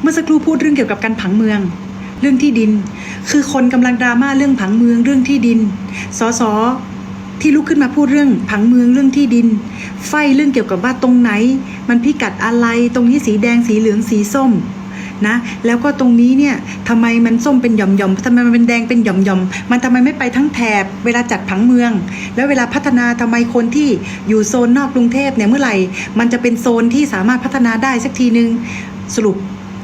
เมื่อสักครู่พูดเรื่องเกี่ยวกับการผังเมือง เรื่องที่ดิน คือคนกำลังดราม่าเรื่องผังเมืองเรื่องที่ดิน สสที่ลุกขึ้นมาพูดเรื่องผังเมืองเรื่องที่ดิน ไฟเรื่องเกี่ยวกับว่าตรงไหน มันพิกัดอะไรตรงนี้สีแดงสีเหลืองสีส้มนะแล้วก็ตรงนี้เนี่ยทำไมมันส้มเป็นหย่อมๆทำไมมันเป็นแดงเป็นหย่อมๆมันทำไมไม่ไปทั้งแถบเวลาจัดผังเมือง แล้วเวลาพัฒนาทำไมคนที่อยู่โซนนอกกรุงเทพเนี่ยเมื่อไหร่ มันจะเป็นโซนที่สามารถพัฒนาได้สักทีนึงสรุป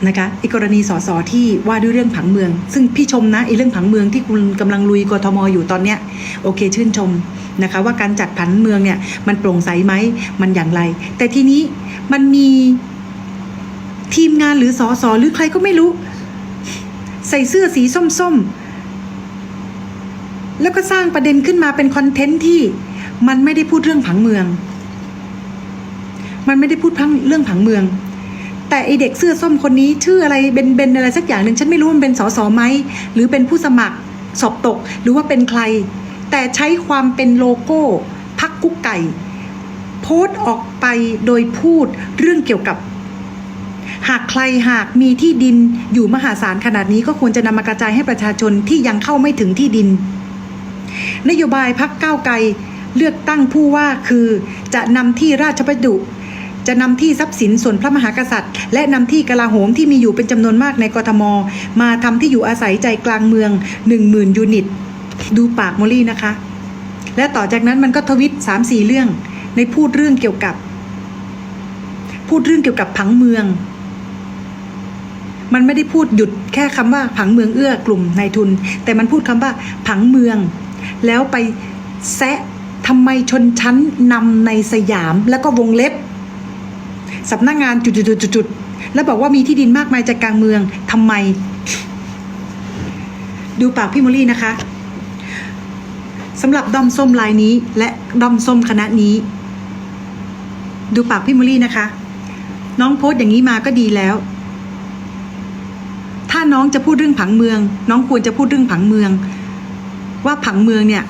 นะคะอีกกรณีสสที่ว่าด้วยเรื่องผังเมือง ซึ่งพี่ชมนะไอ้เรื่องผังเมืองที่คุณกำลังลุยกทมอยู่ตอนเนี้ยโอเคชื่นชมนะคะ ว่าการจัดผังเมืองเนี่ยมันโปร่งใสไหมมันอย่างไร แต่ทีนี้มันมีทีมงานหรือสอสอหรือใครก็ไม่รู้ ใส่เสื้อสีส้มๆ แล้วก็สร้างประเด็นขึ้นมาเป็นคอนเทนต์ที่มันไม่ได้พูดเรื่องผังเมือง มันไม่ได้พูดพังเรื่องผังเมือง แต่ไอเด็กเสื้อส้มคนนี้ชื่ออะไรเบนเบนอะไรสักอย่างหนึ่งฉันไม่รู้มันเป็นสสไหมหรือเป็นผู้สมัครสอบตกหรือว่าเป็นใคร แต่ใช้ความเป็นโลโก้พักกุ๊กไก่ โพสต์ออกไปโดยพูดเรื่องเกี่ยวกับ หากใครหากมีที่ดินอยู่มหาศาลขนาดนี้ก็ควรจะนำมากระจายให้ประชาชนที่ยังเข้าไม่ถึงที่ดิน นโยบายพักก้าวไกลเลือกตั้งผู้ว่าคือจะนำที่ราชประดุ จะนำที่ทรัพย์สินส่วนพระมหากษัตริย์ และนำที่กลาโหมที่มีอยู่เป็นจำนวนมากในกรทม มาทำที่อยู่อาศัยใจกลางเมือง 10,000 ยูนิต ดูปากโมลี่นะคะ และต่อจากนั้นมันก็ทวิต3 4 เรื่อง ในพูดเรื่องเกี่ยวกับ พูดเรื่องเกี่ยวกับผังเมือง มันไม่ได้พูดหยุดแค่คำว่าผังเมืองเอื้อกลุ่มนายทุน แต่มันพูดคำว่าผังเมือง แล้วไปแซะทำไมชนชั้นนำในสยามแล้วก็วงเล็บ สำนักงงานจุดๆๆๆแล้วบอกว่ามีที่ดินมากมายใจกลางเมืองทำไม ดูปากพี่โมลี่นะคะสำหรับดอมส้มลายนี้และดอมส้มคณะนี้ ดูปากพี่โมลี่นะคะ น้องโพสต์อย่างนี้มาก็ดีแล้ว ถ้าน้องจะพูดเรื่องผังเมือง น้องควรจะพูดเรื่องผังเมือง ว่าผังเมืองเนี่ย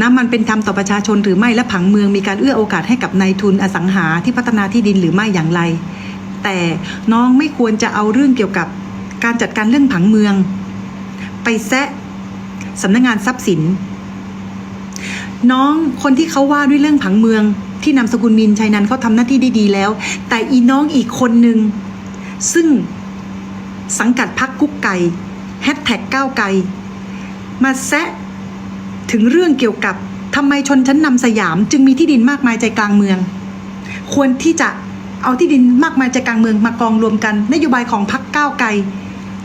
นะมันเป็นธรรมต่อประชาชนหรือไม่และผังเมืองมีการเอื้อโอกาสให้กับนายทุนอสังหาที่พัฒนาที่ดินหรือไม่อย่างไร แต่น้องไม่ควรจะเอาเรื่องเกี่ยวกับการจัดการเรื่องผังเมือง ไปแซะสำนักงานทรัพย์สิน น้องคนที่เขาว่าด้วยเรื่องผังเมือง ที่นามสกุลมินชัยนันเขาทำหน้าที่ได้ดีแล้ว แต่อีน้องอีกคนหนึ่งซึ่งสังกัดพักกุ๊กไก่แฮชแท็กก้าวไก่มาแซะ ถึงเรื่องเกี่ยวกับทำไมชนชั้นนำสยาม จึงมีที่ดินมากมายใจกลางเมือง ควรที่จะเอาที่ดินมากมายใจกลางเมืองมากองรวมกัน นโยบายของพักก้าวไกล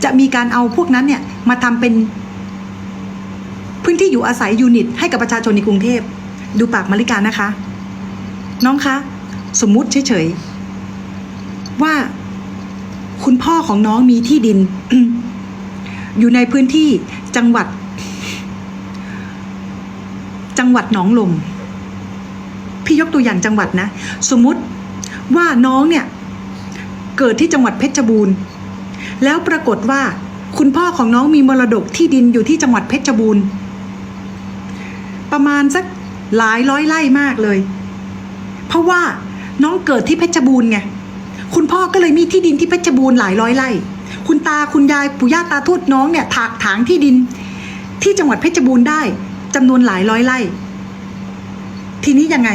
จะมีการเอาพวกนั้นเนี่ยมาทำเป็น พื้นที่อยู่อาศัยยูนิต ให้กับประชาชนในกรุงเทพ ดูปากมาริกานะคะ น้องคะ สมมุติเฉยๆ ว่าคุณพ่อของน้องมีที่ดิน อยู่ในพื้นที่จังหวัด จังหวัดหนองลม พี่ยกตัวอย่างจังหวัดนะ สมมุติว่าน้องเนี่ย เกิดที่จังหวัดเพชรบูรณ์ แล้วปรากฏว่าคุณพ่อของน้องมีมรดกที่ดินอยู่ที่จังหวัดเพชรบูรณ์ ประมาณสักหลายร้อยไร่มากเลย เพราะว่าน้องเกิดที่เพชรบูรณ์ไงคุณพ่อก็เลยมีที่ดินที่เพชรบูรณ์หลายร้อยไร่ คุณตาคุณยายปู่ย่าตาทวดน้องเนี่ยถากถางที่ดินที่จังหวัดเพชรบูรณ์ได้ จำนวนหลายร้อยไร่ ทีนี้ยังไง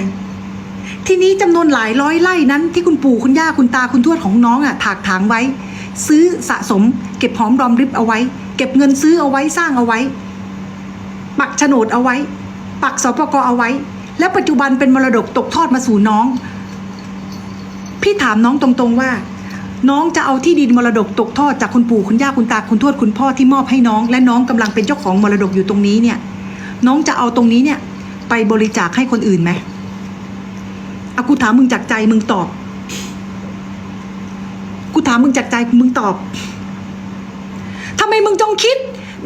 ทีนี้จำนวนหลายร้อยไร่นั้น ที่คุณปู่คุณย่าคุณตาคุณทวดของน้องอะถากถางไว้ ซื้อสะสม เก็บหอมรอมริบเอาไว้ เก็บเงินซื้อเอาไว้สร้างเอาไว้ ปักโฉนดเอาไว้ ปักสปกเอาไว้ แล้วปัจจุบันเป็นมรดกตกทอดมาสู่น้อง พี่ถามน้องตรงๆว่าน้องจะเอาที่ดินมรดกตกทอดจากคุณปู่คุณย่าคุณตาคุณทวดคุณพ่อที่มอบให้น้อง และน้องกำลังเป็นเจ้าของมรดกอยู่ตรงนี้เนี่ย น้องจะเอาตรงนี้เนี่ย ไปบริจาคให้คนอื่นไหมเอากูถามมึงจากใจมึงตอบ กูถามมึงจากใจมึงตอบทำไมมึงจงคิด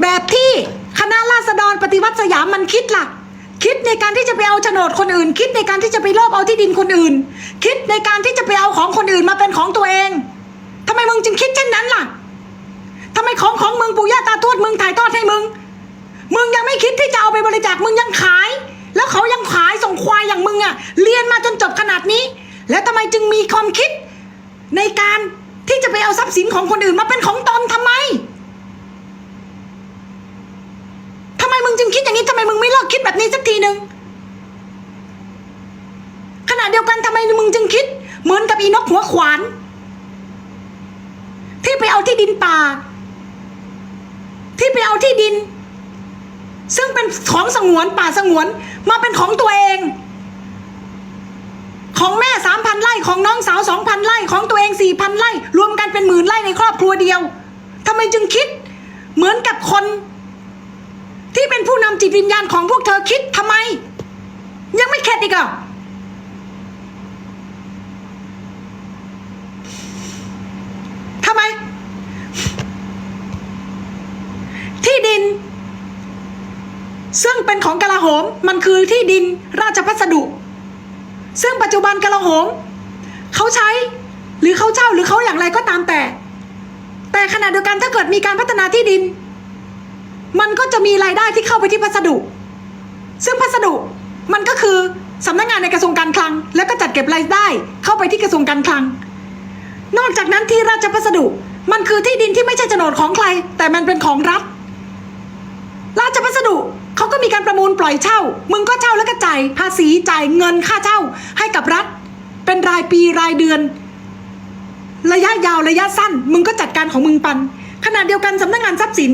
แบบที่คณะราษฎรปฏิวัติสยามมันคิดล่ะ คิดในการที่จะไปเอาโฉนดคนอื่น คิดในการที่จะไปรอบเอาที่ดินคนอื่น คิดในการที่จะไปเอาของคนอื่นมาเป็นของตัวเองทำไมมึงจึงคิดเช่นนั้นล่ะทำไมของของมึงปู่ย่าตาทวดมึงถ่ายทอดให้มึง มึงยังไม่คิดที่จะเอาไปบริจาคมึงยังขาย แล้วเขายังขายส่งควายอย่างมึงอะเรียนมาจนจบขนาดนี้ แล้วทำไมจึงมีความคิด ในการที่จะไปเอาทรัพย์สินของคนอื่นมาเป็นของตนทำไมทำไมมึงจึงคิดอย่างนี้ทำไมมึงไม่เลิกคิดแบบนี้สักทีหนึ่งขณะเดียวกันทำไมมึงจึงคิด เหมือนกับอีนกหัวขวาน ที่ไปเอาที่ดินป่า ที่ไปเอาที่ดิน ซึ่งเป็นของสงวนป่าสงวนมาเป็นของตัวเอง ของแม่สามพันไร่ของน้องสาวสองพันไร่ของตัวเองสี่พันไร่รวมกันเป็นหมื่นไร่ในครอบครัวเดียวทำไมจึงคิดเหมือนกับคน ที่เป็นผู้นำจิตวิญญาณของพวกเธอคิดทำไม ยังไม่เข็ดอีกเหรอทำไม ที่ดิน ซึ่งเป็นของกลาโหมมันคือที่ดินราชพัสดุ ซึ่งปัจจุบันกลาโหมเขาใช้หรือเขาเช่าหรือเขาอย่างไรก็ตามแต่ แต่ขณะเดียวกันถ้าเกิดมีการพัฒนาที่ดิน มันก็จะมีรายได้ที่เข้าไปที่พัสดุ ซึ่งพัสดุมันก็คือสำนักงานในกระทรวงการคลัง แล้วก็จัดเก็บรายได้เข้าไปที่กระทรวงการคลัง นอกจากนั้นที่ราชพัสดุมันคือที่ดินที่ไม่ใช่โฉนดของใคร แต่มันเป็นของรัฐ ราชพัสดุ เขาก็มีการประมูลปล่อยเช่า มึงก็เช่าแล้วก็จ่ายภาษีจ่ายเงินค่าเช่าให้กับรัฐ เป็นรายปีรายเดือน ระยะยาวระยะสั้น มึงก็จัดการของมึงปัน ขณะเดียวกันสำนักงานทรัพย์สิน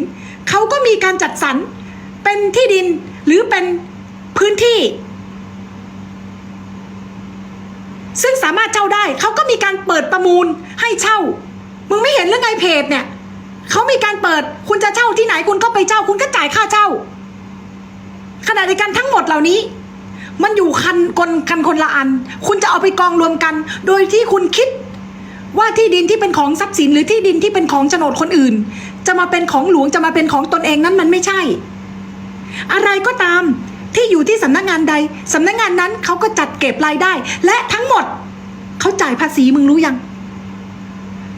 เขาก็มีการจัดสรรเป็นที่ดินหรือเป็นพื้นที่ ซึ่งสามารถเช่าได้เขาก็มีการเปิดประมูลให้เช่า มึงไม่เห็นเรื่องไงเพจเนี่ยเขามีการเปิดคุณจะเช่าที่ไหนคุณก็ไปเช่า คุณก็จ่ายค่าเช่า ขณะเดียวกันทั้งหมดเหล่านี้ มันอยู่คันคนกันคนละอัน คุณจะเอาไปกองรวมกัน โดยที่คุณคิดว่าที่ดินที่เป็นของทรัพย์สิน หรือที่ดินที่เป็นของโฉนดคนอื่น จะมาเป็นของหลวงจะมาเป็นของตนเองนั้นมันไม่ใช่ อะไรก็ตามที่อยู่ที่สำนักงานใดสำนักงานนั้นเขาก็จัดเก็บรายได้ และทั้งหมดเขาจ่ายภาษีมึงรู้ยัง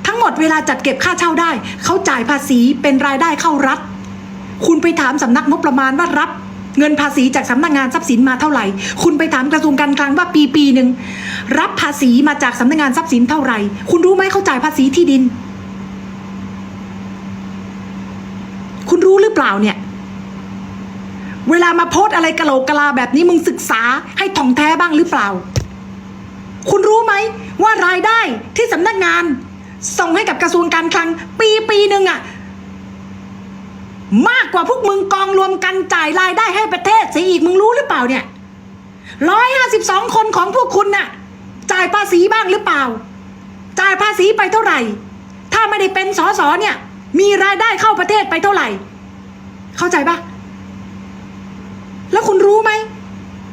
ทั้งหมดเวลาจัดเก็บค่าเช่าได้ เขาจ่ายภาษีเป็นรายได้เข้ารัฐ คุณไปถามสำนักงบประมาณว่ารับ เงินภาษีจากสำนักงานทรัพย์สินมาเท่าไหร่ คุณไปถามกระทรวงการคลังว่าปีปีหนึ่งรับภาษีมาจากสำนักงานทรัพย์สินเท่าไหร่ คุณรู้ไหมเขาจ่ายภาษีที่ดิน คุณรู้หรือเปล่าเนี่ย เวลามาโพสอะไรกะโหลกกะลาแบบนี้มึงศึกษาให้ท่องแท้บ้างหรือเปล่า คุณรู้ไหมว่ารายได้ที่สำนักงาน ส่งให้กับกระทรวงการคลัง ปีปีหนึ่งอะ มากกว่าพวกมึงกองรวมกันจ่ายรายได้ให้ประเทศเสียอีกมึงรู้หรือเปล่าเนี่ยร้อยห้าสิบสองคนของพวกคุณน่ะ จ่ายภาษีบ้างหรือเปล่า จ่ายภาษีไปเท่าไหร่ ถ้าไม่ได้เป็นสสเนี่ย มีรายได้เข้าประเทศไปเท่าไหร่ เข้าใจปะแล้วคุณรู้ไหม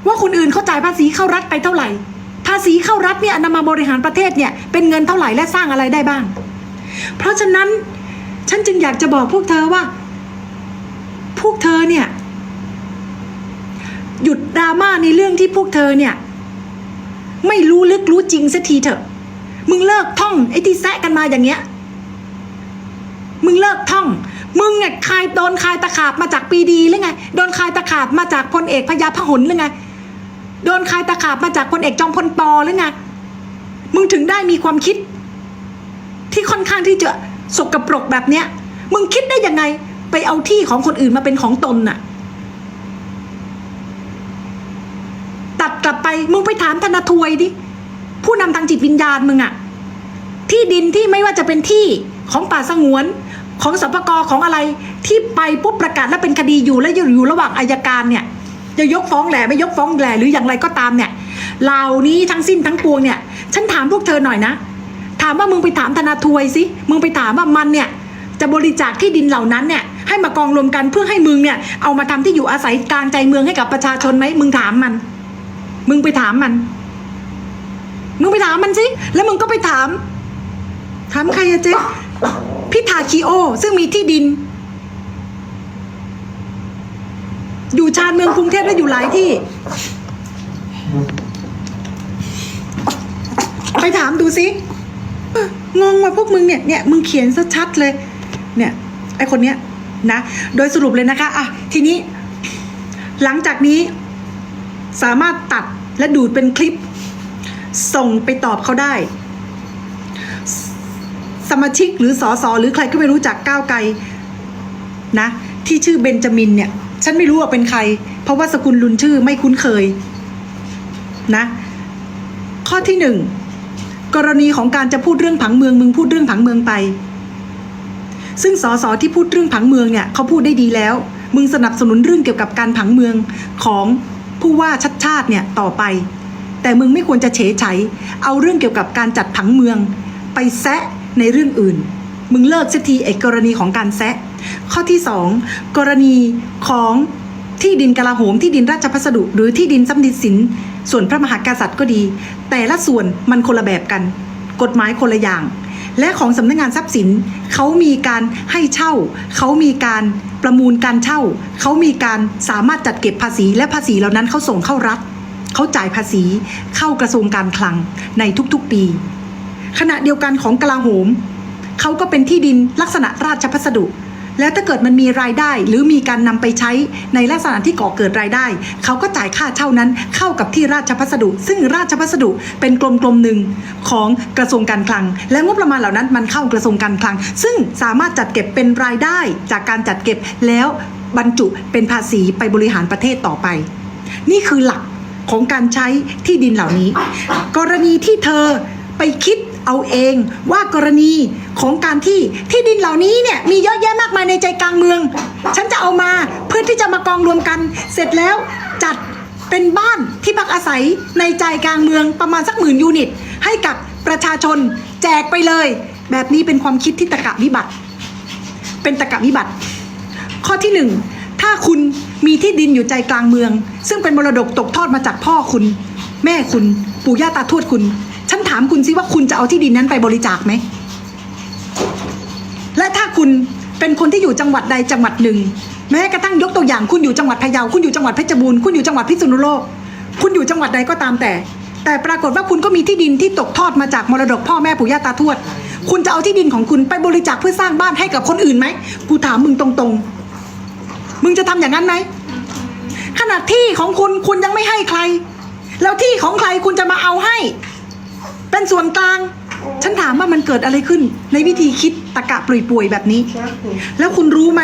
ว่าคนอื่นเขาจ่ายภาษีเข้ารัฐไปเท่าไหร่ ภาษีเข้ารัฐเนี่ยนำมาบริหารประเทศเนี่ยเป็นเงินเท่าไหร่และสร้างอะไรได้บ้าง เพราะฉะนั้นฉันจึงอยากจะบอกพวกเธอว่า พวกเธอเนี่ย หยุดดราม่าในเรื่องที่พวกเธอเนี่ย ไม่รู้ลึกรู้จริงสักทีเถอะ มึงเลิกท่องไอ้ที่แซะกันมาอย่างเงี้ย มึงเลิกท่อง มึงเนี่ยคายโดนคายตะขาบมาจากปีดีหรือไง โดนคายตะขาบมาจากพลเอกพญาพหลหรือไง โดนคายตะขาบมาจากพลเอกจอมพลปอหรือไง มึงถึงได้มีความคิด ที่ค่อนข้างที่จะสกรปรกแบบเนี้ย มึงคิดได้ยังไง ไปเอาที่ของคนอื่นมาเป็นของตนน่ะ ตัดกลับไปมึงไปถามธนาทวยดิ ผู้นำทางจิตวิญญาณมึงอะที่ดินที่ไม่ว่าจะเป็นที่ของป่าสงวนของสปกของอะไรที่ไปปุ๊บประกาศแล้วเป็นคดีอยู่แล้วอยู่ระหว่างอายการเนี่ย จะยกฟ้องแหล่ไม่ยกฟ้องแหล่หรืออย่างไรก็ตามเนี่ยเหล่านี้ทั้งสิ้นทั้งปวงเนี่ย ฉันถามพวกเธอหน่อยนะ ถามว่ามึงไปถามธนาทวยสิมึงไปถามว่ามันเนี่ย จะบริจาคที่ดินเหล่านั้นเนี่ยให้มากองรวมกันเพื่อให้มึงเนี่ยเอามาทำที่อยู่อาศัยกลางใจเมืองให้กับประชาชนไหมมึงถามมัน มึงไปถามมัน มึงไปถามมันสิแล้วมึงก็ไปถาม ถามใครอะเจ๊พิธาคีโอ ซึ่งมีที่ดิน อยู่ชานเมืองกรุงเทพและอยู่หลายที่ ไปถามดูสิงงว่าพวกมึงเนี่ยเนี่ยมึงเขียนซะชัดเลย เนี่ยไอคนเนี้ยนะ โดยสรุปเลยนะคะอะทีนี้ หลังจากนี้สามารถตัดและดูดเป็นคลิป ส่งไปตอบเขาได้ สมาชิกหรือสอสอหรือใครก็ไม่รู้จักก้าวไกลนะ ที่ชื่อเบนจามินเนี่ย ฉันไม่รู้ว่าเป็นใคร เพราะว่าสกุลลุนชื่อไม่คุ้นเคยนะ ข้อที่หนึ่งกรณีของการจะพูดเรื่องผังเมืองมึงพูดเรื่องผังเมืองไป ซึ่งสสที่พูดเรื่องผังเมืองเนี่ยเขาพูดได้ดีแล้ว มึงสนับสนุนเรื่องเกี่ยวกับการผังเมืองของผู้ว่าชัดชาติเนี่ยต่อไป แต่มึงไม่ควรจะเฉยไฉเอาเรื่องเกี่ยวกับการจัดผังเมือง ไปแซะในเรื่องอื่น มึงเลิกเสียทีไอ้กรณีของการแซะ ข้อที่สองกรณีของที่ดินกลาโหมที่ดินราชพัสดุ หรือที่ดินสัมดิสินส่วนพระมหากษัตริย์ก็ดี แต่ละส่วนมันคนละแบบกัน กฎหมายคนละอย่าง และของสำนักงานทรัพย์สินเขามีการให้เช่าเขามีการประมูลการเช่าเขามีการสามารถจัดเก็บภาษี และภาษีเหล่านั้นเขาส่งเข้ารัฐเขาจ่ายภาษีเข้ากระทรวงการคลังในทุกๆปี ขณะเดียวกันของกลาโหมเขาก็เป็นที่ดินลักษณะราชพัสดุ แล้วถ้าเกิดมันมีรายได้หรือมีการนำไปใช้ในลักษณะที่ก่อเกิดรายได้ เขาก็จ่ายค่าเช่านั้นเข้ากับที่ราชพัสดุ ซึ่งราชพัสดุเป็นกลมกลมๆหนึ่งของกระทรวงการคลัง และงบประมาณเหล่านั้นมันเข้ากระทรวงการคลัง ซึ่งสามารถจัดเก็บเป็นรายได้จากการจัดเก็บแล้วบรรจุเป็นภาษีไปบริหารประเทศต่อไป นี่คือหลักของการใช้ที่ดินเหล่านี้ กรณีที่เธอไปคิด เอาเองว่ากรณีของการที่ที่ดินเหล่านี้เนี่ยมีเยอะแยะมากมายในใจกลางเมือง ฉันจะเอามาเพื่อที่จะมากองรวมกัน เสร็จแล้วจัดเป็นบ้านที่พักอาศัยในใจกลางเมืองประมาณสักหมื่นยูนิต ให้กับประชาชนแจกไปเลย แบบนี้เป็นความคิดที่ตะกะวิบัติ เป็นตะกะวิบัติ ข้อที่หนึ่งถ้าคุณมีที่ดินอยู่ใจกลางเมือง ซึ่งเป็นมรดกตกทอดมาจากพ่อคุณ แม่คุณ ปู่ย่าตาทวดคุณ ฉันถามคุณซิว่าคุณจะเอาที่ดินนั้นไปบริจาคไหม และถ้าคุณเป็นคนที่อยู่จังหวัดใดจังหวัดหนึ่ง แม้กระทั่งยกตัวอย่างคุณอยู่จังหวัดพะเยาคุณอยู่จังหวัดเพชรบูรณ์คุณอยู่จังหวัดพิษณุโลก คุณอยู่จังหวัดใดก็ตามแต่ แต่ปรากฏว่าคุณก็มีที่ดินที่ตกทอดมาจากมรดกพ่อแม่ปู่ย่าตาทวด คุณจะเอาที่ดินของคุณไปบริจาคเพื่อสร้างบ้านให้กับคนอื่นไหมกูถามมึงตรงๆ มึงจะทำอย่างนั้นไหมขนาดที่ของคุณคุณยังไม่ให้ใคร แล้วที่ของใครคุณจะมาเอาให้ เป็นส่วนกลาง ฉันถามว่ามันเกิดอะไรขึ้น ในวิธีคิดตะกะปล่วยๆแบบนี้ แล้วคุณรู้ไหม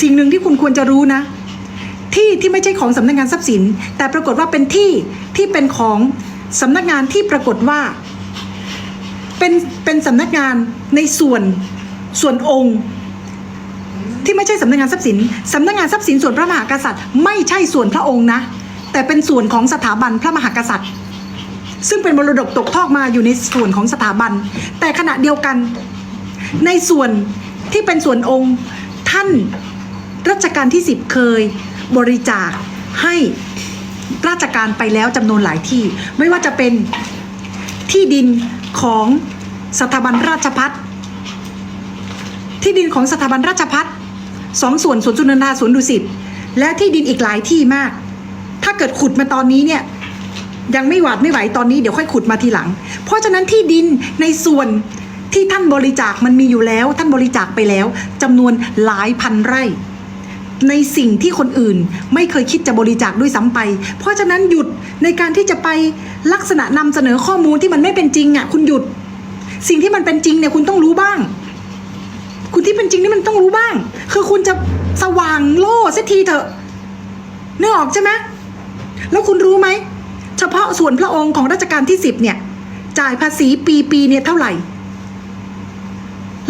สิ่งหนึ่งที่คุณควรจะรู้นะ ที่ที่ไม่ใช่ของสำนักงานทรัพย์สิน แต่ปรากฏว่าเป็นที่ที่เป็นของสำนักงานที่ปรากฏว่า เป็นเป็นสำนักงานในส่วนส่วนองค์ที่ไม่ใช่สำนักงานทรัพย์สิน สำนักงานทรัพย์สินส่วนพระมหากษัตริย์ ไม่ใช่ส่วนพระองค์นะ แต่เป็นส่วนของสถาบันพระมหากษัตริย์ ซึ่งเป็นมรดกตกทอดมาอยู่ในส่วนของสถาบัน แต่ขณะเดียวกัน ในส่วนที่เป็นส่วนองค์ท่านรัชกาลที่10เคยบริจาคให้ราชการไปแล้วจำนวนหลายที่ ไม่ว่าจะเป็นที่ดินของสถาบันราชพัฒที่ดินของสถาบันราชพัฒสองส่วนสวนสุนันทาสวนดุสิตและที่ดินอีกหลายที่มาก ถ้าเกิดขุดมาตอนนี้เนี่ย ยังไม่หวาดไม่ไหวตอนนี้เดี๋ยวค่อยขุดมาทีหลัง เพราะฉะนั้นที่ดินในส่วนที่ท่านบริจาคมันมีอยู่แล้ว ท่านบริจาคไปแล้วจำนวนหลายพันไร่ ในสิ่งที่คนอื่นไม่เคยคิดจะบริจาคด้วยซ้ำไป เพราะฉะนั้นหยุดในการที่จะไปลักษณะนำเสนอข้อมูลที่มันไม่เป็นจริงอะคุณหยุด สิ่งที่มันเป็นจริงเนี่ยคุณต้องรู้บ้าง คุณที่เป็นจริงนี่มันต้องรู้บ้าง คือคุณจะสว่างโล่สักทีเถอะนึกออกใช่ไหมแล้วคุณรู้ไหม เฉพาะส่วนพระองค์ของรัชกาลที่สิบเนี่ย จ่ายภาษีปีปีเนี่ยเท่าไหร่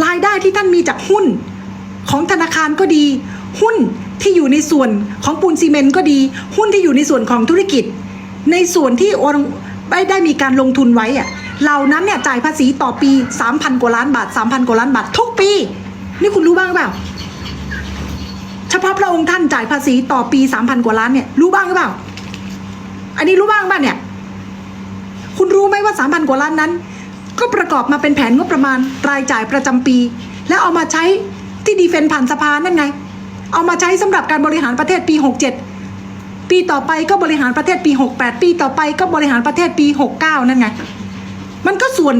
รายได้ที่ท่านมีจากหุ้นของธนาคารก็ดี หุ้นที่อยู่ในส่วนของปูนซีเมนต์ก็ดี หุ้นที่อยู่ในส่วนของธุรกิจ ในส่วนที่ไม่ได้มีการลงทุนไว้อะเหล่านั้นเนี่ยจ่ายภาษีต่อปี 3,000 กว่าล้านบาท 3,000 กว่าล้านบาท ทุกปี นี่คุณรู้บ้างหรือเปล่า เฉพาะพระองค์ท่านจ่ายภาษีต่อปี 3,000 กว่าล้านเนี่ยรู้บ้างหรือเปล่า อันนี้รู้บ้างป่ะเนี่ย คุณรู้ไหมว่าสามพันกว่าล้านนั้น ก็ประกอบมาเป็นแผนงบประมาณรายจ่ายประจำปี แล้วเอามาใช้ที่ดีเฟนผ่านสภานั่นไง เอามาใช้สำหรับการบริหารประเทศปี 67 ปีต่อไปก็บริหารประเทศปี 68 ปีต่อไปก็บริหารประเทศปี 69 นั่นไง มันก็ส่วน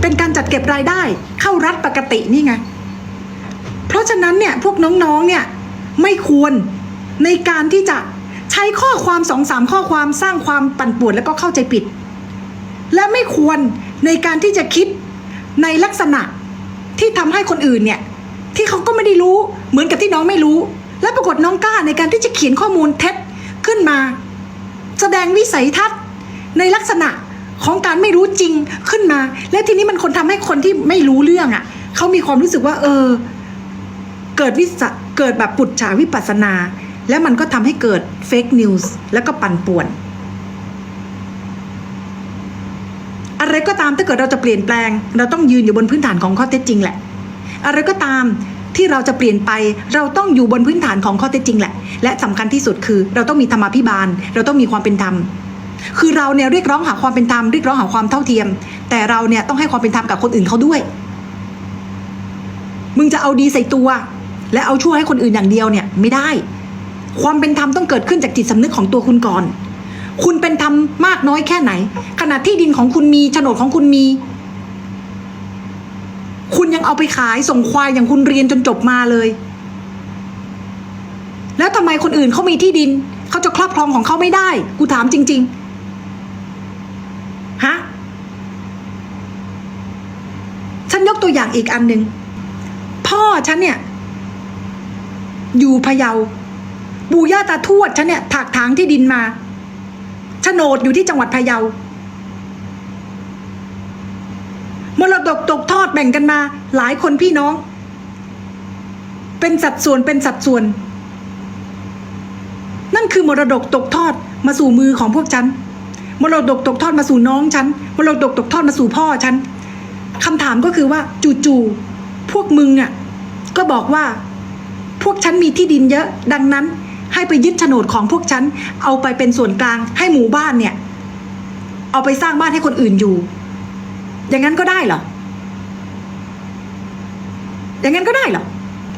เป็นการจัดเก็บรายได้เข้ารัฐปกตินี่ไง เพราะฉะนั้นเนี่ยพวกน้องๆเนี่ยไม่ควรในการที่จะ ช้ข้อความสองสามข้อความสร้างความปั่นป่วนแล้วก็เข้าใจผิด และไม่ควรในการที่จะคิดในลักษณะที่ทำให้คนอื่นเนี่ยที่เขาก็ไม่ได้รู้เหมือนกับที่น้องไม่รู้ และปรากฏน้องกล้าในการที่จะเขียนข้อมูลเท็จขึ้นมา แสดงวิสัยทัศน์ในลักษณะของการไม่รู้จริงขึ้นมา และทีนี้มันคนทำให้คนที่ไม่รู้เรื่องอะ่ะเขามีความรู้สึกว่า เออ เกิดวิสเกิดแบบปุจฉาวิปัสสนา แล้วมันก็ทำให้เกิดเฟกนิวส์แล้วก็ปั่นป่วน อะไรก็ตามถ้าเกิดเราจะเปลี่ยนแปลง เราต้องยืนอยู่บนพื้นฐานของข้อเท็จจริงแหละ อะไรก็ตามที่เราจะเปลี่ยนไปเราต้องอยู่บนพื้นฐานของข้อเท็จจริงแหละ และสำคัญที่สุดคือเราต้องมีธรรมาภิบาล เราต้องมีความเป็นธรรม คือเราเนี่ยเรียกร้องหาความเป็นธรรมเรียกร้องหาความเท่าเทียม แต่เราเนี่ยต้องให้ความเป็นธรรมกับคนอื่นเขาด้วย มึงจะเอาดีใส่ตัว และเอาชั่วให้คนอื่นอย่างเดียวเนี่ยไม่ได้ ความเป็นธรรมต้องเกิดขึ้นจากจิตสำนึกของตัวคุณก่อน คุณเป็นธรรมมากน้อยแค่ไหนขณะที่ดินของคุณมีโฉนดของคุณมี คุณยังเอาไปขายส่งควายอย่างคุณเรียนจนจบมาเลย แล้วทำไมคนอื่นเขามีที่ดินเขาจะครอบครองของเขาไม่ได้ กูถามจริง ๆ ฮะ ฉันยกตัวอย่างอีกอันหนึ่งพ่อฉันเนี่ย อยู่พะเยา ปู่ย่าตาทวดฉันเนี่ยถากถางที่ดินมาโฉนดอยู่ที่จังหวัดพะเยามรดกตกทอดแบ่งกันมา หลายคนพี่น้อง เป็นสัดส่วนเป็นสัดส่วน นั่นคือมรดกตกทอดมาสู่มือของพวกฉันมรดกตกทอดมาสู่น้องฉันมรดกตกทอดมาสู่พ่อฉันคำถามก็คือว่าจู่ๆพวกมึงอะก็บอกว่า พวกฉันมีที่ดินเยอะ ดังนั้น ให้ไปยึดโฉนดของพวกฉัน เอาไปเป็นส่วนกลางให้หมู่บ้านเนี่ย เอาไปสร้างบ้านให้คนอื่นอยู่ อย่างนั้นก็ได้เหรอ อย่างนั้นก็ได้เหรอ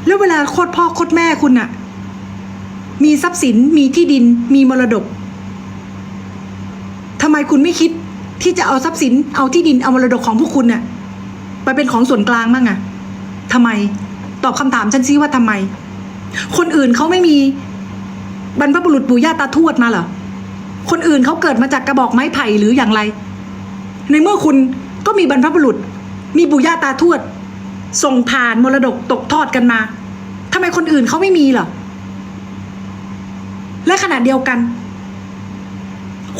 แล้วเวลาโคตรพ่อโคตรแม่คุณอะมีทรัพย์สินมีที่ดินมีมรดกทำไมคุณไม่คิดที่จะเอาทรัพย์สินเอาที่ดินเอามรดกของพวกคุณน่ะ ไปเป็นของส่วนกลางบ้างอะทำไม ตอบคำถามฉันซิว่าทำไม คนอื่นเขาไม่มี บรรพบุรุษปู่ย่าตาทวดมาเหรอคนอื่นเขาเกิดมาจากกระบอกไม้ไผ่หรืออย่างไร ในเมื่อคุณก็มีบรรพบุรุษ มีปู่ย่าตาทวด ส่งผ่านมรดกตกทอดกันมาทำไมคนอื่นเขาไม่มีเหรอและขณะเดียวกัน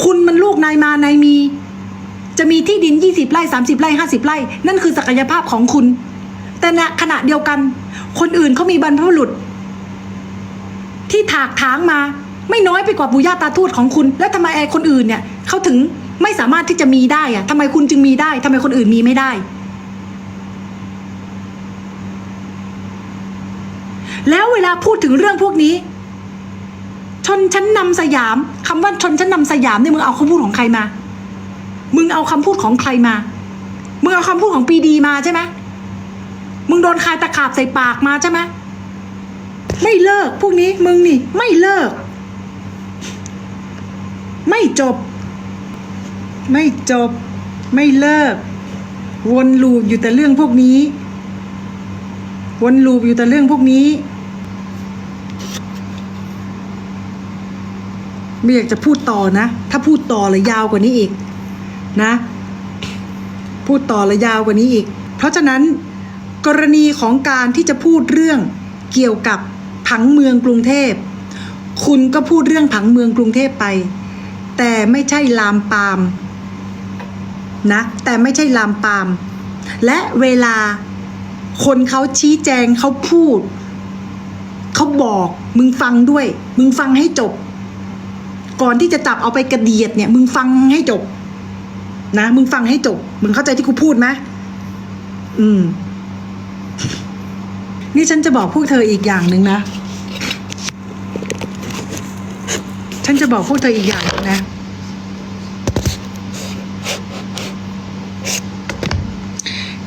คุณมันลูกนายมานายมี จะมีที่ดินยี่สิบไร่สามสิบไร่ห้าสิบไร่ นั่นคือศักยภาพของคุณ แต่ณขณะเดียวกัน คนอื่นเขามีบรรพบุรุษ ที่ถากถางมา ไม่น้อยไปกว่าปู่ย่าตาทวดของคุณ แล้วทำไมไอ้คนอื่นเนี่ยเขาถึงไม่สามารถที่จะมีได้อะทำไมคุณจึงมีได้ทำไมคนอื่นมีไม่ได้ แล้วเวลาพูดถึงเรื่องพวกนี้ ชนชั้นนำสยามคำว่าชนชั้นนำสยามเนี่ยมึงเอาคำพูดของใครมา มึงเอาคำพูดของใครมา มึงเอาคำพูดของปีดีมาใช่ไหมมึงโดนคายตะขาบใส่ปากมาใช่ไหม ไม่เลิก พวกนี้มึงนี่ ไม่เลิก ไม่จบ ไม่จบ ไม่เลิก วนลูปอยู่แต่เรื่องพวกนี้ วนลูปอยู่แต่เรื่องพวกนี้ ไม่อยากจะพูดต่อนะ ถ้าพูดต่อเลยยาวกว่านี้อีก นะ พูดต่อเลยยาวกว่านี้อีก เพราะฉะนั้นกรณีของการที่จะพูดเรื่องเกี่ยวกับ ผังเมืองกรุงเทพ คุณก็พูดเรื่องผังเมืองกรุงเทพไป แต่ไม่ใช่ลามปามนะแต่ไม่ใช่ลามปาม และเวลาคนเขาชี้แจงเขาพูด เขาบอก มึงฟังด้วย มึงฟังให้จบ ก่อนที่จะจับเอาไปกระเดียดเนี่ย มึงฟังให้จบ นะ มึงฟังให้จบ มึงเข้าใจที่กูพูดไหมอืม นี่ฉันจะบอกพวกเธออีกอย่างหนึ่งนะ ฉันจะบอกพวกเธออีกอย่างนะ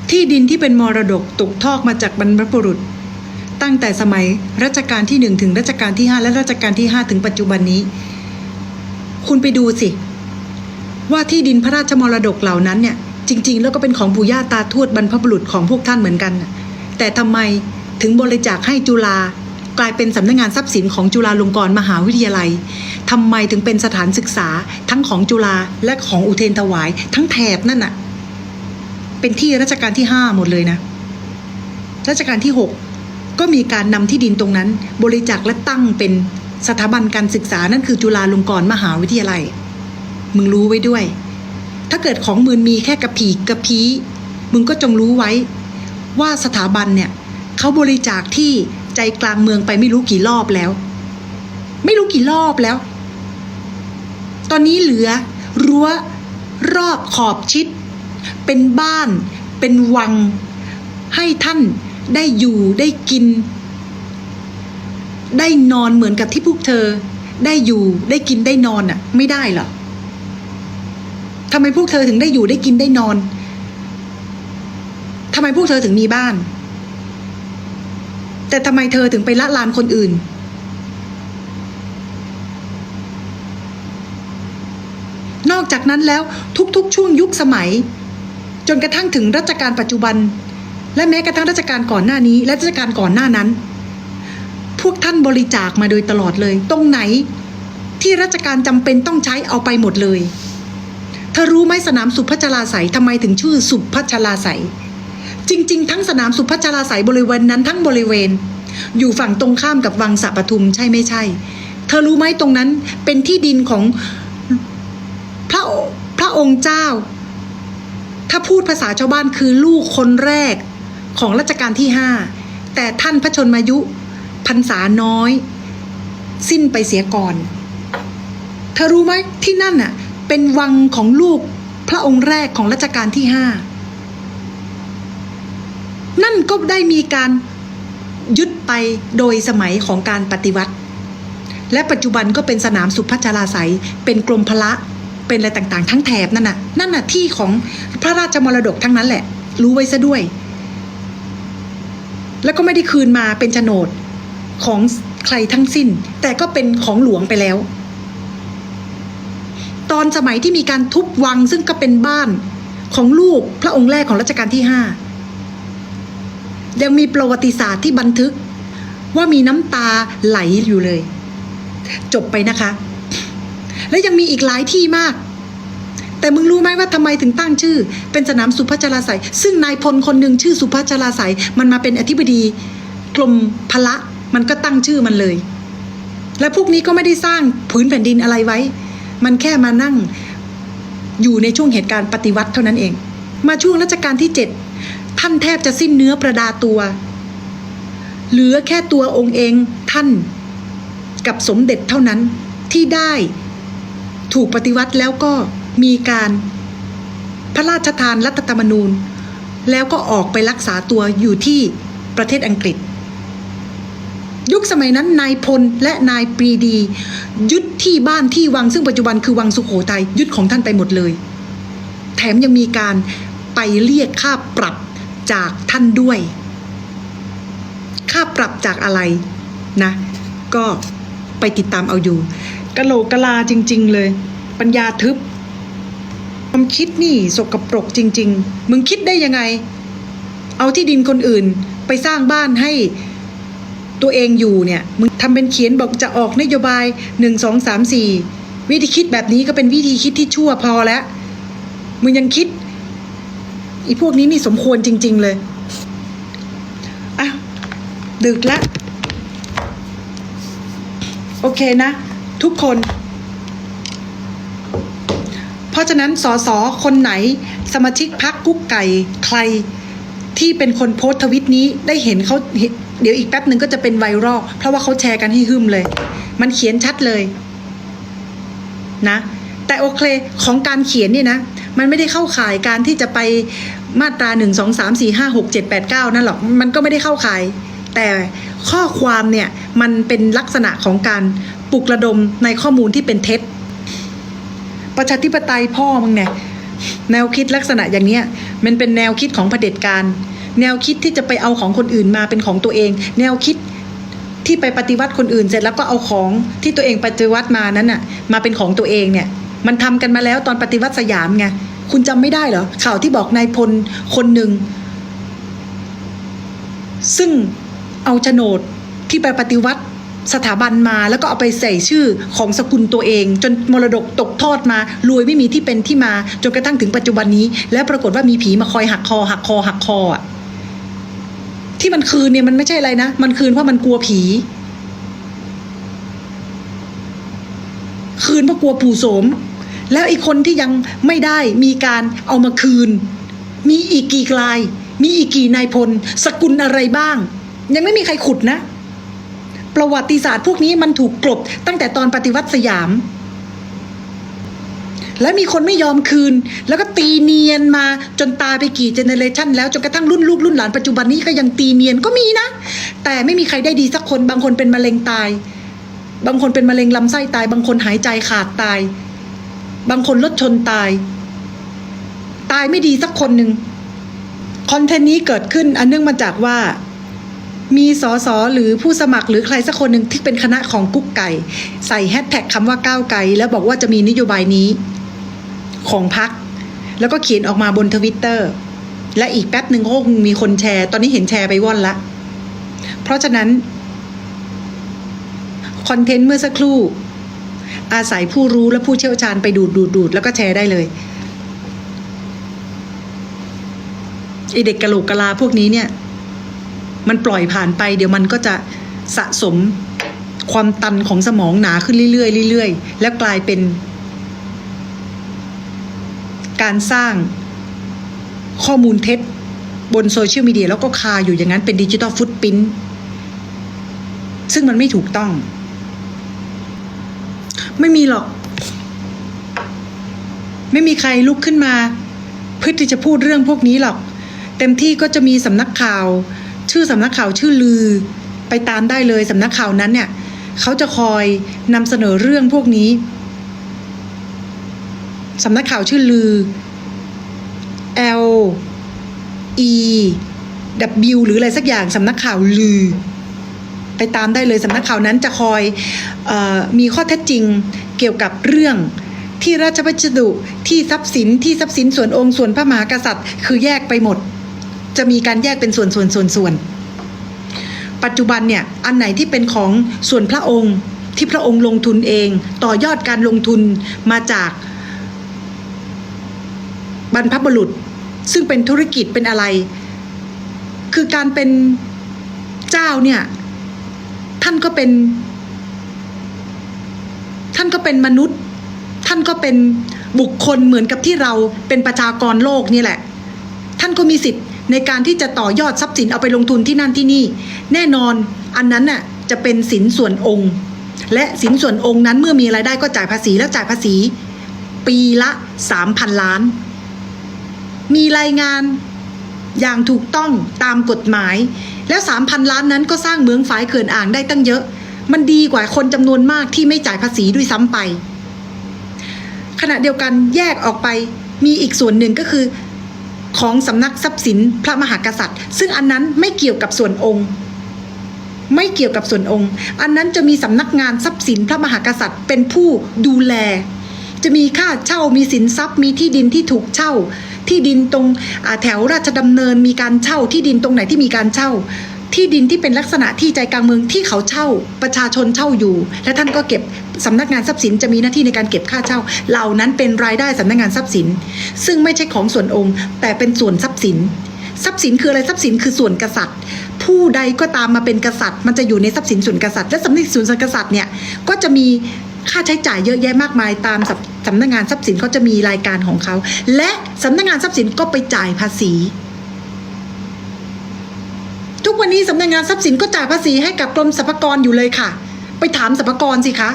ที่ดินที่เป็นมรดกตกทอดมาจากบรรพบุรุษ ตั้งแต่สมัยรัชกาลที่หนึ่งถึงรัชกาลที่ห้าและรัชกาลที่ห้าถึงปัจจุบันนี้ คุณไปดูสิ ว่าที่ดินพระราชมรดกเหล่านั้นเนี่ย จริง ๆ แล้วก็เป็นของปู่ย่าตาทวดบรรพบุรุษของพวกท่านเหมือนกัน แต่ทำไมถึงบริจาคให้จุฬา กลายเป็นสำนักงานทรัพย์สินของจุฬาลงกรณ์มหาวิทยาลัยทำไมถึงเป็นสถานศึกษาทั้งของจุฬาและของอุเทนถวาย ทั้งแถบนั่นน่ะ เป็นที่รัชกาลที่ห้าหมดเลยนะรัชกาลที่6ก็มีการนำที่ดินตรงนั้น บริจาคและตั้งเป็นสถาบันการศึกษานั่นคือจุฬาลงกรณ์มหาวิทยาลัย มึงรู้ไว้ด้วย ถ้าเกิดของมึงมีแค่กระผีกระพีมึงก็จงรู้ไว้ ว่าสถาบันเนี่ยเขาบริจาคที่ ใจกลางเมืองไปไม่รู้กี่รอบแล้ว ไม่รู้กี่รอบแล้ว ตอนนี้เหลือ รั้ว รอบขอบชิด เป็นบ้าน เป็นวัง ให้ท่านได้อยู่ได้กิน ได้นอนเหมือนกับที่พวกเธอ ได้อยู่ได้กินได้นอนอะ ไม่ได้หรอทำไมพวกเธอถึงได้อยู่ได้กินได้นอนทำไมพวกเธอถึงมีบ้าน แต่ทำไมเธอถึงไปละลานคนอื่น นอกจากนั้นแล้วทุกๆ ช่วงยุคสมัย จนกระทั่งถึงรัชกาลปัจจุบัน และแม้กระทั่งรัชกาลก่อนหน้านี้ และรัชกาลก่อนหน้านั้น พวกท่านบริจาคมาโดยตลอดเลย ตรงไหน ที่รัชกาลจำเป็นต้องใช้เอาไปหมดเลย เธอรู้ไหมสนามสุพัชราไสทำไมถึงชื่อสุพัชราไส จริง ๆ ทั้งสนามสุพัชราไสยบริเวณนั้นทั้งบริเวณ อยู่ฝั่งตรงข้ามกับวังสะปทุมใช่ไม่ใช่ เธอรู้ไหมตรงนั้นเป็นที่ดินของพระพระองค์เจ้า ถ้าพูดภาษาชาวบ้านคือลูกคนแรกของรัชกาลที่ห้าแต่ท่านพระชนมายุพรรษาน้อย สิ้นไปเสียก่อน เธอรู้ไหมที่นั่นน่ะ เป็นวังของลูกพระองค์แรกของรัชกาลที่ห้า นั่นก็ได้มีการยึดไปโดยสมัยของการปฏิวัติ และปัจจุบันก็เป็นสนามสุพัชราไสยเป็นกรมพระเป็นอะไรต่างๆ ทั้งแถบนั่นน่ะนั่นน่ะที่ของพระราชมรดกทั้งนั้นแหละ รู้ไว้ซะด้วย แล้วก็ไม่ได้คืนมาเป็นโฉนดของใครทั้งสิ้น แต่ก็เป็นของหลวงไปแล้ว ตอนสมัยที่มีการทุบวังซึ่งก็เป็นบ้านของลูกพระองค์แรกของรัชกาลที่ห้า ยังมีประวัติศาสตร์ที่บันทึก ว่ามีน้ำตาไหลอยู่เลย จบไปนะคะ และยังมีอีกหลายที่มาก แต่มึงรู้ไหมว่าทำไมถึงตั้งชื่อ เป็นสนามสุพัชราไสยซึ่งนายพลคนหนึ่งชื่อสุพัชราไสยมันมาเป็นอธิบดีกรมพละมันก็ตั้งชื่อมันเลย และพวกนี้ก็ไม่ได้สร้างผืนแผ่นดินอะไรไว้ มันแค่มานั่งอยู่ในช่วงเหตุการณ์ปฏิวัติเท่านั้นเอง มาช่วงรัชกาลที่เจ็ด ท่านแทบจะสิ้นเนื้อประดาตัว เหลือแค่ตัวองค์เองท่าน กับสมเด็จเท่านั้นที่ได้ถูกปฏิวัติแล้วก็มีการพระราชทานรัฐธรรมนูญ แล้วก็ออกไปรักษาตัวอยู่ที่ประเทศอังกฤษ ยุคสมัยนั้นนายพลและนายปรีดี ยึดที่บ้านที่วังซึ่งปัจจุบันคือวังสุโขทัยยึดของท่านไปหมดเลย แถมยังมีการไปเรียกค่าปรับ จากท่านด้วย ค่าปรับจากอะไรนะ ก็ไปติดตามเอาอยู่กะโหลกกะลาจริง ๆ เลย ปัญญาทึบความคิดนี่สกปรกจริง ๆ มึงคิดได้ยังไง เอาที่ดินคนอื่นไปสร้างบ้านให้ตัวเองอยู่เนี่ยมึงทำเป็นเขียนบอกจะออกนโยบายหนึ่งสองสามสี่วิธีคิดแบบนี้ก็เป็นวิธีคิดที่ชั่วพอแล้ว มึงยังคิด อีพวกนี้นี่สมควรจริง ๆ เลย อะ ดึกละ โอเคนะ ทุกคน เพราะฉะนั้นสสคนไหน สมาชิกพักกุ๊กไก่ใครที่เป็นคนโพสทวิตนี้ได้เห็นเขาเห็นเดี๋ยวอีกแป๊บหนึ่งก็จะเป็นไวรัลเพราะว่าเขาแชร์กันให้หึมเลย มันเขียนชัดเลย นะ แต่โอเค ของการเขียนเนี่ยนะ มันไม่ได้เข้าข่ายการที่จะไปมาตราหนึ่งสองสามสี่ห้าหกเจ็ดแปดเก้านั่นหรอกมันก็ไม่ได้เข้าข่าย แต่ข้อความเนี่ยมันเป็นลักษณะของการปลุกระดมในข้อมูลที่เป็นเท็จ ประชาธิปไตยพ่อมึงเนี่ยแนวคิดลักษณะอย่างเนี้ยมันเป็นแนวคิดของเผด็จการ แนวคิดที่จะไปเอาของคนอื่นมาเป็นของตัวเอง แนวคิดที่ไปปฏิวัติคนอื่นเสร็จแล้วก็เอาของที่ตัวเองปฏิวัติมานั้นน่ะมาเป็นของตัวเองเนี่ย มันทำกันมาแล้วตอนปฏิวัติสยามไงคุณจำไม่ได้เหรอข่าวที่บอกนายพลคนหนึ่งซึ่งเอาโฉนดที่ไปปฏิวัติสถาบันมาแล้วก็เอาไปใส่ชื่อของสกุลตัวเอง จนมรดกตกทอดมารวยไม่มีที่เป็นที่มา จนกระทั่งถึงปัจจุบันนี้ แล้วปรากฏว่ามีผีมาคอยหักคอ หักคอ หักคออะที่มันคืนเนี่ยมันไม่ใช่อะไรนะ มันคืนเพราะมันกลัวผี คืนเพราะกลัวปู่โสม แล้วไอ้คนที่ยังไม่ได้มีการเอามาคืน มีอีกกี่กลาย มีอีกกี่นายพล สกุลอะไรบ้าง ยังไม่มีใครขุดนะ ประวัติศาสตร์พวกนี้มันถูกกลบตั้งแต่ตอนปฏิวัติสยาม และมีคนไม่ยอมคืน แล้วก็ตีเนียนมาจนตายไปกี่เจเนเรชันแล้วจนกระทั่งรุ่นลูกรุ่นหลานปัจจุบันนี้ก็ยังตีเนียนก็มีนะ แต่ไม่มีใครได้ดีสักคน บางคนเป็นมะเร็งตาย บางคนเป็นมะเร็งลำไส้ตาย บางคนหายใจขาดตาย บางคนรถชนตาย ตายไม่ดีสักคนหนึ่งคอนเทนต์นี้เกิดขึ้นอันเนื่องมาจากว่า มีสอสอหรือผู้สมัครหรือใครสักคนหนึ่งที่เป็นคณะของกุ๊กไก่ ใส่แฮชแท็กคำว่าก้าวไกลแล้วบอกว่าจะมีนโยบายนี้ ของพัก แล้วก็เขียนออกมาบนทวิตเตอร์และอีกแป๊บหนึ่งก็คงมีคนแชร์ ตอนนี้เห็นแชร์ไปว่อนละ เพราะฉะนั้น คอนเทนต์เมื่อสักครู่ อาศัยผู้รู้และผู้เชี่ยวชาญไปดูดดูดดูดแล้วก็แชร์ได้เลยไอเด็กกะโหลกกะลาพวกนี้เนี่ย มันปล่อยผ่านไป เดี๋ยวมันก็จะสะสมความตันของสมองหนาขึ้นเรื่อยๆเรื่อยๆแล้วกลายเป็น การสร้างข้อมูลเท็จบนโซเชียลมีเดียแล้วก็คาอยู่อย่างนั้นเป็นดิจิตอลฟุตปิ้นซึ่งมันไม่ถูกต้อง ไม่มีหรอก ไม่มีใครลุกขึ้นมา เพื่อที่จะพูดเรื่องพวกนี้หรอก เต็มที่ก็จะมีสำนักข่าว ชื่อสำนักข่าวชื่อลือ ไปตามได้เลยสำนักข่าวนั้นเนี่ยเขาจะคอยนำเสนอเรื่องพวกนี้สำนักข่าวชื่อลือ L E W หรืออะไรสักอย่างสำนักข่าวลือ ไปตามได้เลยสำนักข่าวนั้นจะคอยออมีข้อเท็จจริงเกี่ยวกับเรื่องที่ราชพัสดุที่ทรัพย์สินที่ทรัพย์สินส่วนองค์ส่วนพระมหากษัตริย์ คือแยกไปหมด จะมีการแยกเป็นส่วนส่วนส่วนส่วน ปัจจุบันเนี่ยอันไหนที่เป็นของส่วนพระองค์ที่พระองค์ลงทุนเอง ต่อยอดการลงทุนมาจากบรรพบุรุษ ซึ่งเป็นธุรกิจเป็นอะไร คือการเป็นเจ้าเนี่ย ท่านก็เป็น ท่านก็เป็นมนุษย์ ท่านก็เป็นบุคคลเหมือนกับที่เราเป็นประชากรโลกนี่แหละ ท่านก็มีสิทธิ์ในการที่จะต่อยอดทรัพย์สินเอาไปลงทุนที่นั่นที่นี่ แน่นอนอันนั้นน่ะจะเป็นสินส่วนองค์ และสินส่วนองค์นั้นเมื่อมีรายได้ก็จ่ายภาษีแล้วจ่ายภาษี ปีละสามพันล้าน มีรายงานอย่างถูกต้องตามกฎหมาย แล้วสามพันล้านนั้นก็สร้างเมืองฝายเขื่อนอ่างได้ตั้งเยอะ มันดีกว่าคนจำนวนมากที่ไม่จ่ายภาษีด้วยซ้ำไป ขณะเดียวกันแยกออกไปมีอีกส่วนหนึ่งก็คือของสำนักทรัพย์สินพระมหากษัตริย์ ซึ่งอันนั้นไม่เกี่ยวกับส่วนองค์ ไม่เกี่ยวกับส่วนองค์ อันนั้นจะมีสำนักงานทรัพย์สินพระมหากษัตริย์เป็นผู้ดูแล จะมีค่าเช่ามีสินทรัพย์มีที่ดินที่ถูกเช่า ที่ดินตรงแถวราชดำเนินมีการเช่าที่ดินตรงไหนที่มีการเช่า ที่ดินที่เป็นลักษณะที่ใจกลางเมืองที่เขาเช่า ประชาชนเช่าอยู่ และท่านก็เก็บสำนักงานทรัพย์สินจะมีหน้าที่ในการเก็บค่าเช่า เหล่านั้นเป็นรายได้สำนักงานทรัพย์สิน ซึ่งไม่ใช่ของส่วนองค์ แต่เป็นส่วนทรัพย์สินทรัพย์สินคืออะไรทรัพย์สินคือส่วนกษัตริย์ ผู้ใดก็ตามมาเป็นกษัตริย์ มันจะอยู่ในทรัพย์สินส่วนกษัตริย์และสำนักส่วนกษัตริย์เนี่ยก็จะมี ค่าใช้จ่ายเยอะแยะมากมายตามสำนักงานทรัพย์สินเขาจะมีรายการของเขา และสำนักงานทรัพย์สินก็ไปจ่ายภาษี ทุกวันนี้สำนักงานทรัพย์สินก็จ่ายภาษีให้กับกรมสรรพากรอยู่เลยค่ะ ไปถามสรรพากรสิคะ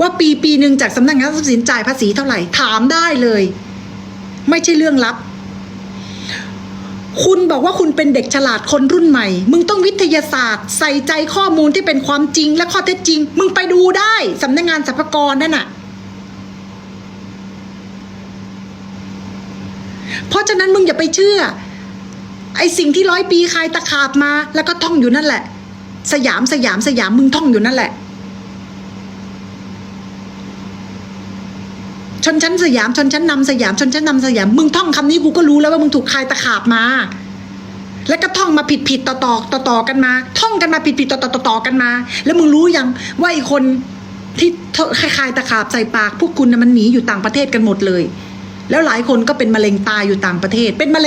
ว่าปีปีหนึ่งจากสำนักงานทรัพย์สินจ่ายภาษีเท่าไหร่ถามได้เลย ไม่ใช่เรื่องลับ คุณบอกว่าคุณเป็นเด็กฉลาดคนรุ่นใหม่ มึงต้องวิทยาศาสตร์ ใส่ใจข้อมูลที่เป็นความจริงและข้อเท็จจริง มึงไปดูได้สำนักงานสรรพากรนั่นน่ะ เพราะฉะนั้นมึงอย่าไปเชื่อ ไอสิ่งที่ร้อยปีคายตะขาบมา แล้วก็ท่องอยู่นั่นแหละ สยามสยามสยามมึงท่องอยู่นั่นแหละ นชั้นสยามชนชั้นนำสยามชนชั้นนำสยามมึงท่องคำนี้กูก็รู้แล้วว่ามึงถูกคายตะขาบมา แล้วก็ท่องมาผิดผิดต่อต่อต่อต่อกันมา ท่องกันมาผิดผิดต่อต่อต่อต่อกันมา แล้วมึงรู้ยังว่าไอ้คนที่คลายตะขาบใส่ปาก พวกคุณน่ะมันหนีอยู่ต่างประเทศกันหมดเลย แล้วหลายคนก็เป็นมะเร็งตายอยู่ต่างประเทศเป็นมะเร็ง